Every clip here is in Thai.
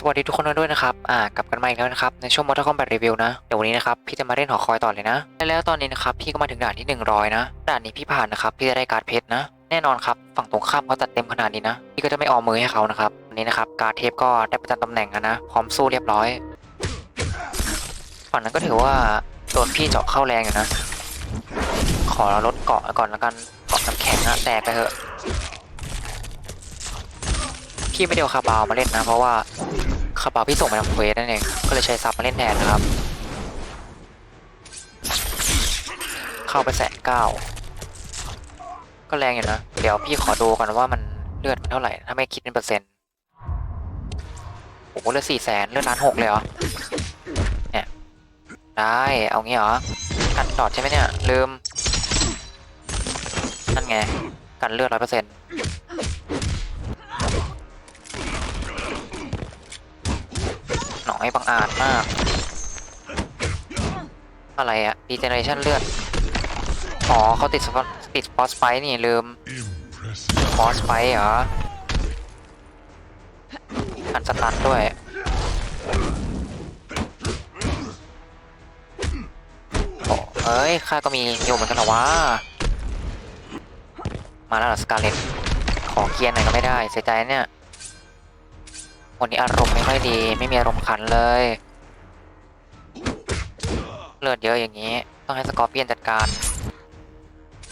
สวัสดีทุกคนด้วยนะครับ อ่ากลับกันมาอีกแล้วนะครับ ในช่วง Mortal Kombat Review นะ เดี๋ยววันนี้นะครับ พี่จะมาเล่นหอคอยต่อเลยนะ แล้วตอนนี้นะครับ พี่ก็มาถึงด่านที่ 100 นะ ด่านนี้พี่ผ่านนะครับ พี่จะได้การ์ดเพชรนะ แน่นอนครับ ฝั่งตรงข้ามเขาจัดเต็มขนาดนี้นะ พี่ก็จะไม่ออมมือให้เขานะครับวันนี้นะครับ การ์ดเทปก็ได้ประจำตำแหน่งแล้วนะ พร้อมสู้เรียบร้อย ฝั่งนั้นก็ถือว่าโดนพี่เจาะเข้าแรงอยู่นะ ขอลดเกาะก่อนแล้วกัน เกาะน้ำแข็งอะแตกไปเถอะ พี่ไม่ได้เอาคาบาวมาเล่นนะ เพราะว่า คาบาพี่ส่งไปทำเควสนั่นเอง ก็เลยใช้ซับมาเล่นแทนนะครับ เข้าไปแสนเก้า ก็แรงอยู่นะ เดี๋ยวพี่ขอดูก่อนว่ามันเลือดมันเท่าไหร่ ถ้าไม่คิดเป็นเปอร์เซ็นต์ โอ้โหเลือดสี่แสนเลือดล้านหกเลยเหรอ เนี่ย ได้ เอางี้เหรอ กันดอดใช่ไหมเนี่ย ลืม นั่นไง กันเลือดร้อยเปอร์เซ็นต์ หน่อยบังอาจมาก อะไรอะดีเจเนเรชันเลือด อ๋อเขาติดสปอติดบอสไฟนี่ลืม Impressive. บอสไฟเหรออันสตันด้วยอเอ้ยข้าก็มีอยู่เหมือนกันเหรอวะ มาแล้วสกาเลตขอเกียร์หน่อยก็ไม่ได้ เสียใจเนี่ย วันนี้อารมณ์ไม่ค่อยดี ไม่มีอารมณ์ขันเลย เลือดเยอะอย่างนี้ ต้องให้สกอร์เปียนจัดการ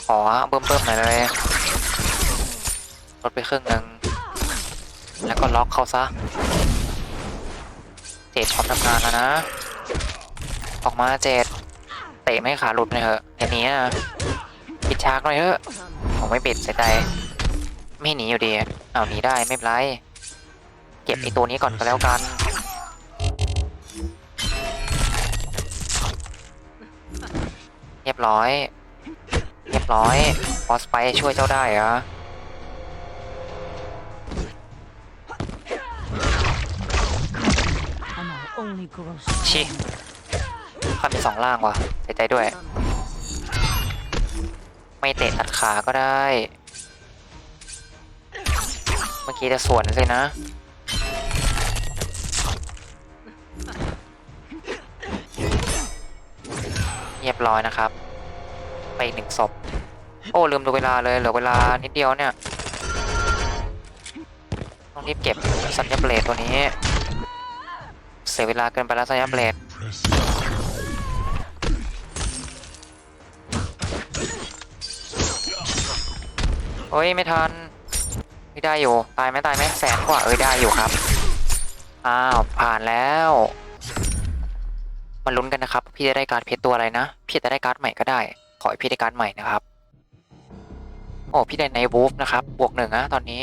ขอเบิ่มเบิ่มๆหน่อยเลยลดไปครึ่งหนึ่งแล้วก็ล็อกเขาซะเจ็ดพร้อมทำงานแล้วนะ ออกมาเจ็ดเตะไม่ขาหลุดเลยเหอะอย่างนี้ปิดฉากหน่อยเถอะผมไม่ปิดเสียใจไม่หนีอยู่ดีเอาหนีได้ไม่เป็นไร เก็บไอตัวนี้ก่อนก็แล้วกัน เรียบร้อย เรียบร้อยบอสไปช่วยเจ้าได้เหรอชิข้ามีสองล่างว่ะเสียใจด้วย ไม่เตะตัดขาก็ได้ เมื่อกี้จะสวนเลยนะ เรียบร้อยนะครับ ไปอีกหนึ่งศพ โอ้ ลืมดูเวลาเลย เหลือเวลานิดเดียวเนี่ย ต้องรีบเก็บสัญญาเบลดตัวนี้ เสียเวลาเกินไปแล้วสัญญาเบลด Impressive. เฮ้ย ไม่ทัน ไม่ได้อยู่ ตายไหมตายไหมแสนกว่า เอ้ยได้อยู่ครับ อ้าวผ่านแล้วมาลุ้นกันนะครับ พี่จะได้การ์ดเพชรตัวอะไรนะ พี่จะได้การ์ดใหม่ก็ได้ ขอให้พี่ได้การ์ดใหม่นะครับ โอ้พี่ได้ไนวูฟนะครับ บวกหนึ่งนะตอนนี้